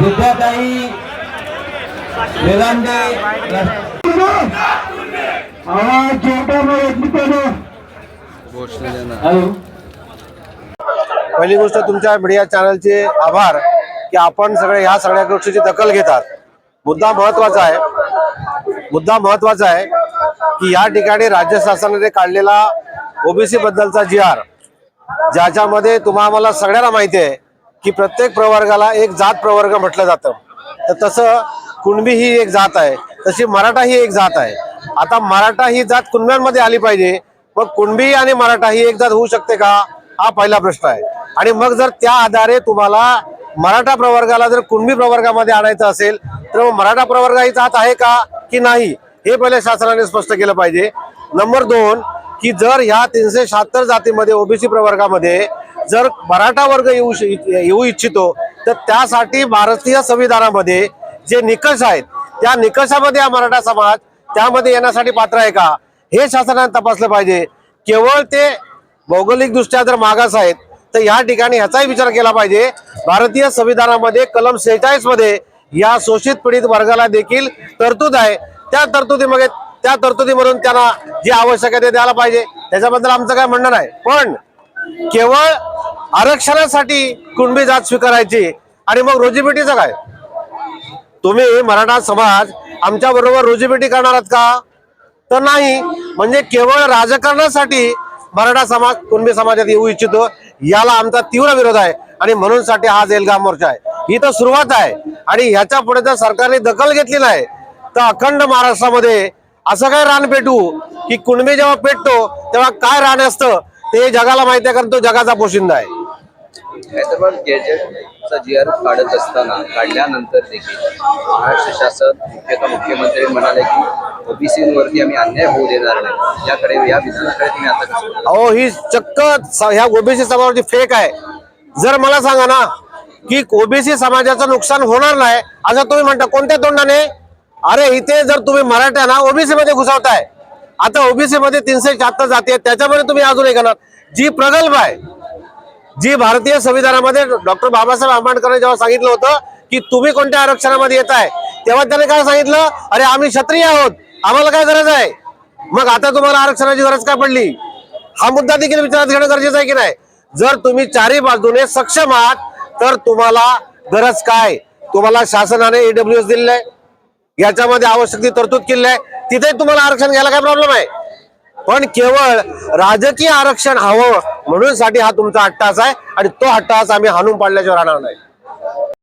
विद्याताई वेलांडे आवाज हॅलो. पहिली गोष्ट तुमच्या मीडिया चॅनलचे आभार की आपण सगळे ह्या सगळ्या गोष्टीची दखल घेतात. मुद्दा महत्त्वाचा आहे. मुद्दा महत्त्वाचा आहे की या ठिकाणी राज्य शासनाने काढलेला ओबीसी बद्दलचा जी आर ज्याच्यामध्ये तुम्हाला सगळ्यांना माहिती आहे की प्रत्येक प्रवर्गाला एक जात प्रवर्ग म्हटलं जातं. तर तसं कुणबी ही एक जात आहे. तशी मराठा ही एक जात आहे. आता मराठा ही जात कुणब्यांमध्ये आली पाहिजे. मग कुणबी आणि मराठा ही एक जात होऊ शकते का? हा पहिला प्रश्न आहे. आणि मग जर त्या आधारे तुम्हाला मराठा प्रवर्गाला जर कुणबी प्रवर्गामध्ये आणायचं असेल तर मग मराठा प्रवर्ग ही जात आहे का की नाही हे पहिले शासनाने स्पष्ट केलं पाहिजे. नंबर दोन की जर ह्या तीनशे शहात्तर जातीमध्ये ओबीसी प्रवर्गामध्ये जर मराठा वर्ग येऊ श- येऊ इच्छितो तर त्यासाठी भारतीय संविधानामध्ये जे निकष आहेत त्या निकषामध्ये हा मराठा समाज त्यामध्ये येण्यासाठी पात्र आहे का? हे शासनाने तपासलं पाहिजे. केवळ ते भौगोलिकदृष्ट्या जर मागास आहेत तर या ठिकाणी ह्याचाही विचार केला पाहिजे. भारतीय संविधानामध्ये कलम सेहेचाळीसमध्ये या शोषित पीडित वर्गाला देखील तरतूद आहे. त्या तरतुदीमध्ये त्या तरतुदीमधून त्यांना जी आवश्यक आहे ते द्यायला पाहिजे. त्याच्याबद्दल आमचं काय म्हणणं नाही. पण केवळ आरक्षणासाठी कुणबी जात स्वीकारायची? आणि मग रोजीपेटीचं काय? तुम्ही मराठा समाज आमच्या बरोबर रोजीपेटी करणार आहात का? तर नाही. म्हणजे केवळ राजकारणासाठी मराठा समाज कुणबी समाजात येऊ इच्छितो याला आमचा तीव्र विरोध आहे. आणि म्हणून साठी हा जेलगाम मोर्चा आहे. ही तर सुरुवात आहे. आणि ह्याच्या पुढे जर सरकारने दखल घेतली नाही तर अखंड महाराष्ट्रामध्ये असं काय रान पेटू की कुणबी जेव्हा पेटतो तेव्हा काय रान असतं? ते जगाला माहिती आहे कारण तो जगाचा पोशिंदा आहे. हैदराबाद गॅजेटचा जी आर काढत असताना काढल्यानंतर देखील महाराष्ट्र शासन मुख्यतः मुख्यमंत्री म्हणाले की ओबीसीवरती आम्ही अन्याय होऊ देणार नाही. याकडे या विधानाकडे तुम्ही आता कसं अहो ही चक्क स- ह्या ओबीसी समाजाची फेक आहे. जर मला सांगा ना की ओबीसी समाजाचं नुकसान होणार नाही असं तुम्ही म्हणता कोणत्या तोंडाने? अरे इथे जर तुम्ही मराठ्यांना ओबीसी मध्ये घुसवताय. आता ओबीसी मध्ये तीनशे शहात्तर जाती आहेत. त्याच्यामध्ये तुम्ही अजून एक करणार जी प्रगल्भ आहे जी भारतीय संविधानामध्ये डॉक्टर बाबासाहेब आंबेडकरांनी जेव्हा सांगितलं होतं की तुम्ही कोणत्या आरक्षणामध्ये येत आहे तेव्हा त्याने काय सांगितलं? अरे आम्ही क्षत्रिय आहोत. आम्हाला काय गरज आहे? मग आता तुम्हाला आरक्षणाची गरज काय पडली? हा मुद्दा देखील विचारात घेणं गरजेचं आहे की नाही? जर तुम्ही चारही बाजूने सक्षम आहात तर तुम्हाला गरज काय? तुम्हाला शासनाने ईडब्ल्यू एस दिलेलं आहे. याच्यामध्ये आवश्यक ती तरतूद केली आहे. तिथे तुम्हाला आरक्षण घ्यायला काय प्रॉब्लेम आहे? पण केवळ राजकीय आरक्षण हवं म्हणून साठी हा तुमचा अट्टास आहे आणि तो अट्टास आम्ही हाणून पाडल्याशिवाय राहणार नाही.